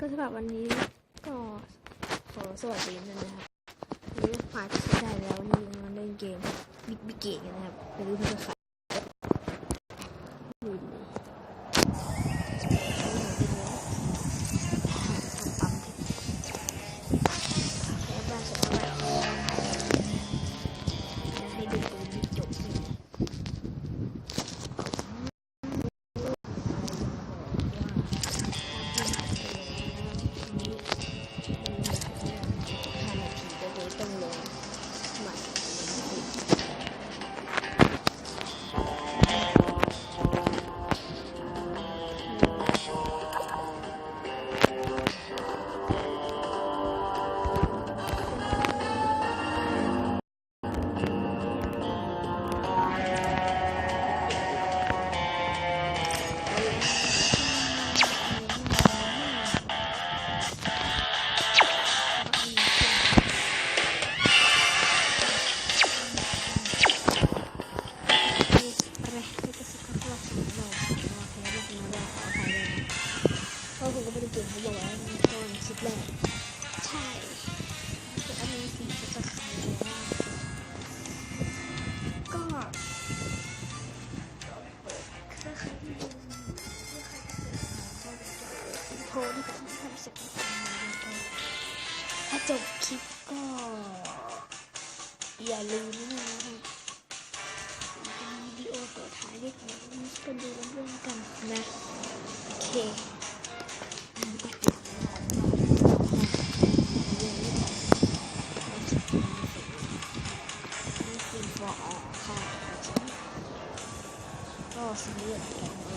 ก็สำหรับวันนี้ก็ขอสวัสดีนะครับวันนี้ผ่านได้แล้ววันนี้มาเล่นเกมบิ๊กบิ๊กเกมนะครับไปดูเพื่อนค่ะ โพลที่ผมทำสกิบถ้าจบคลิปก็ อย่าลืมนะครับวิดีโอต่อท้ายด้วยกันก็ดูร่วมกันนะ โอเคนี่คือบ่ะก็สนุ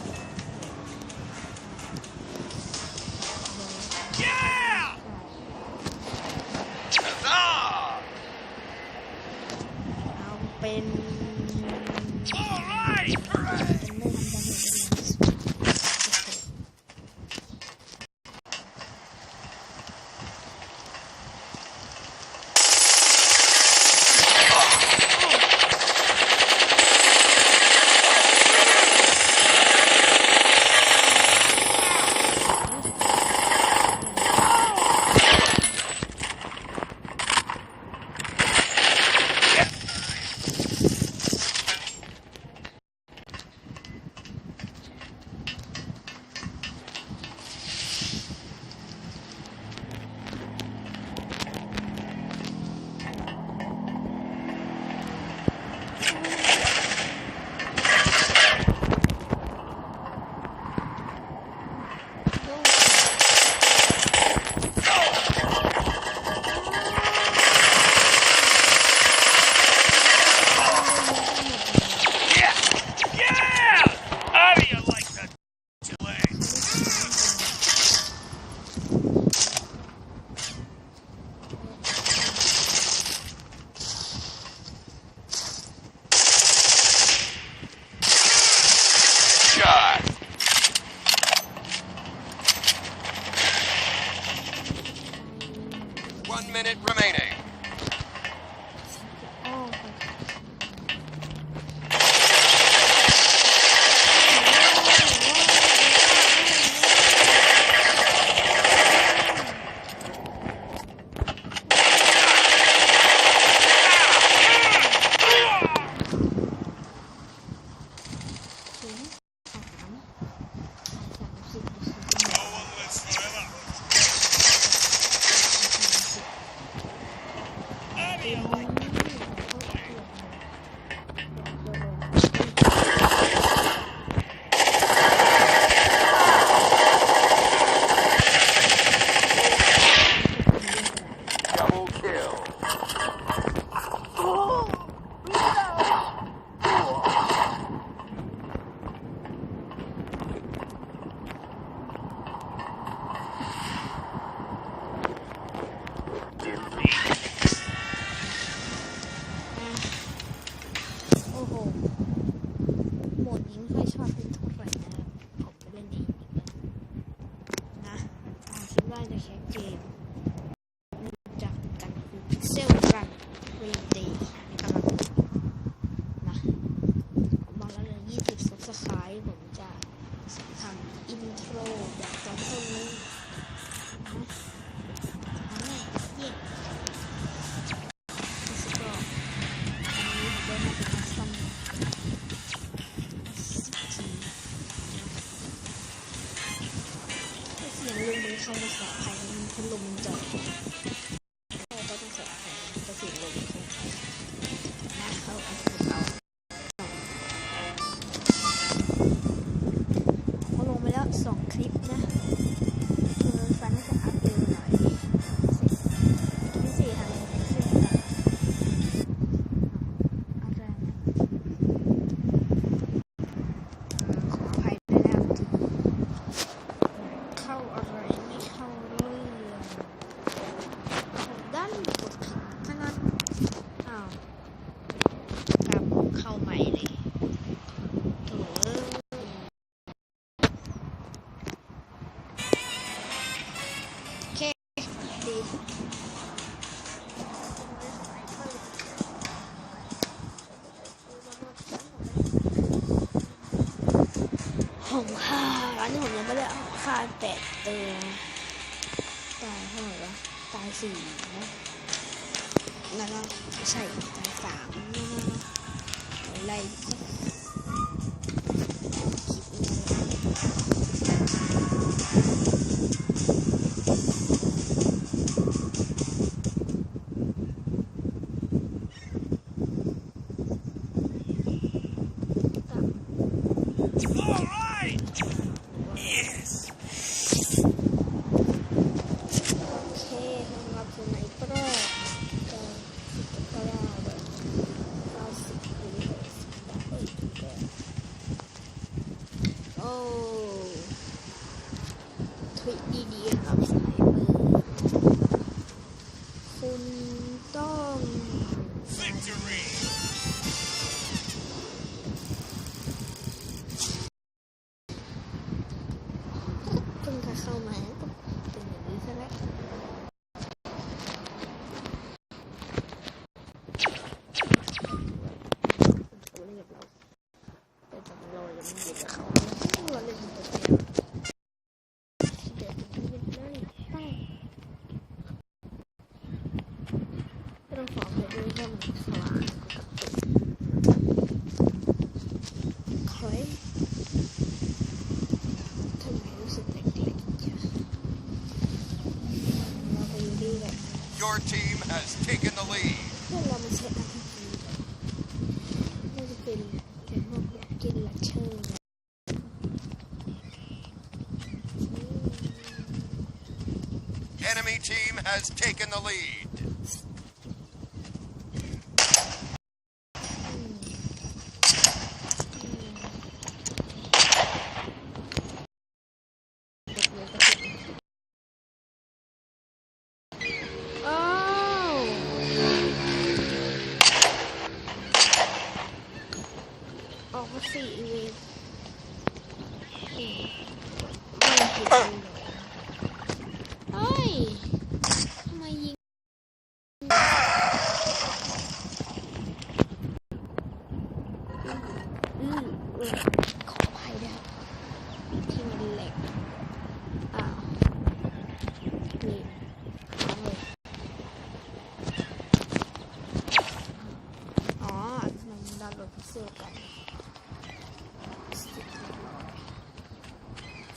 One minute remaining. ใครภาษาไทยมันพัดลมมันจอด ดีผมค่าร้านนี้ผมยังไม่ได้เอาค่าแปดเติมตายเท่าไหร่วะตายสี่นะแล้วก็ใส่ตายสามนะไล่ ver. Your team has taken the lead. Enemy team has taken the lead.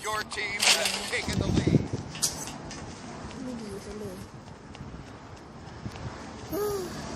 Your team has taken the lead. Oh.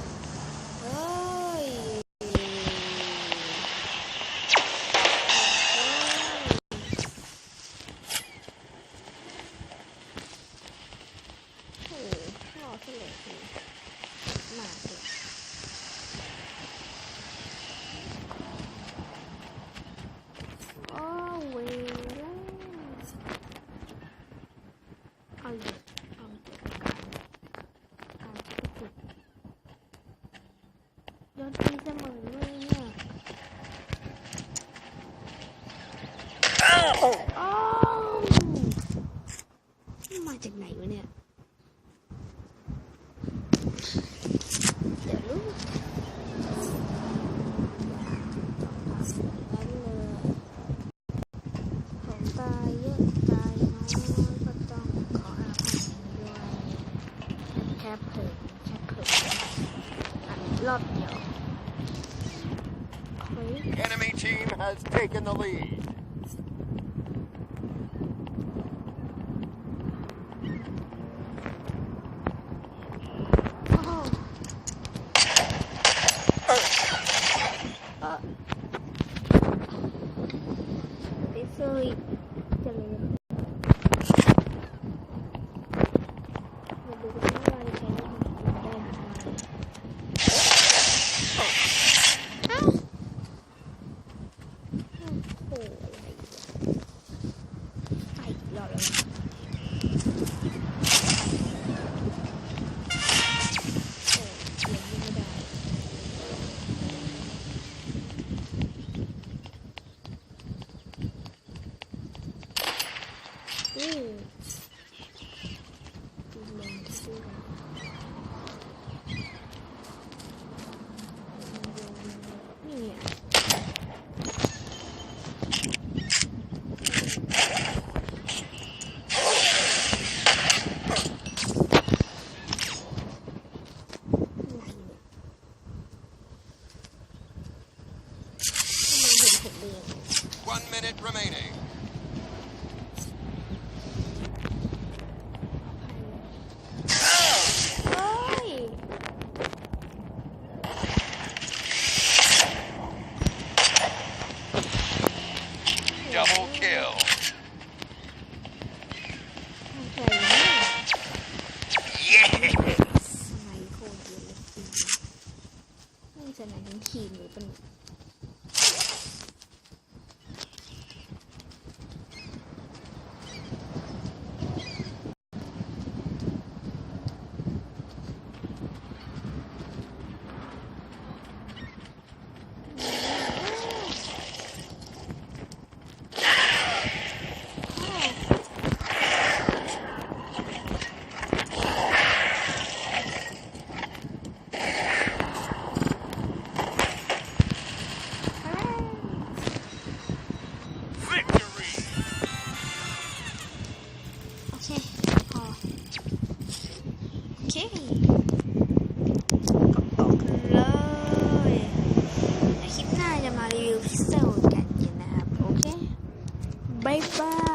จากไหนวะเนี่ย เดี๋ยวลูกผมตายเยอะตายน้อยก็ต้องขออาภัยด้วแค่เผลอแค่เผออัรอบเดียว Enemy team has taken the lead. One minute remaining. หมายถึงทีมหรือเป็น พิเซษกันนะครับ โอเคบายบาย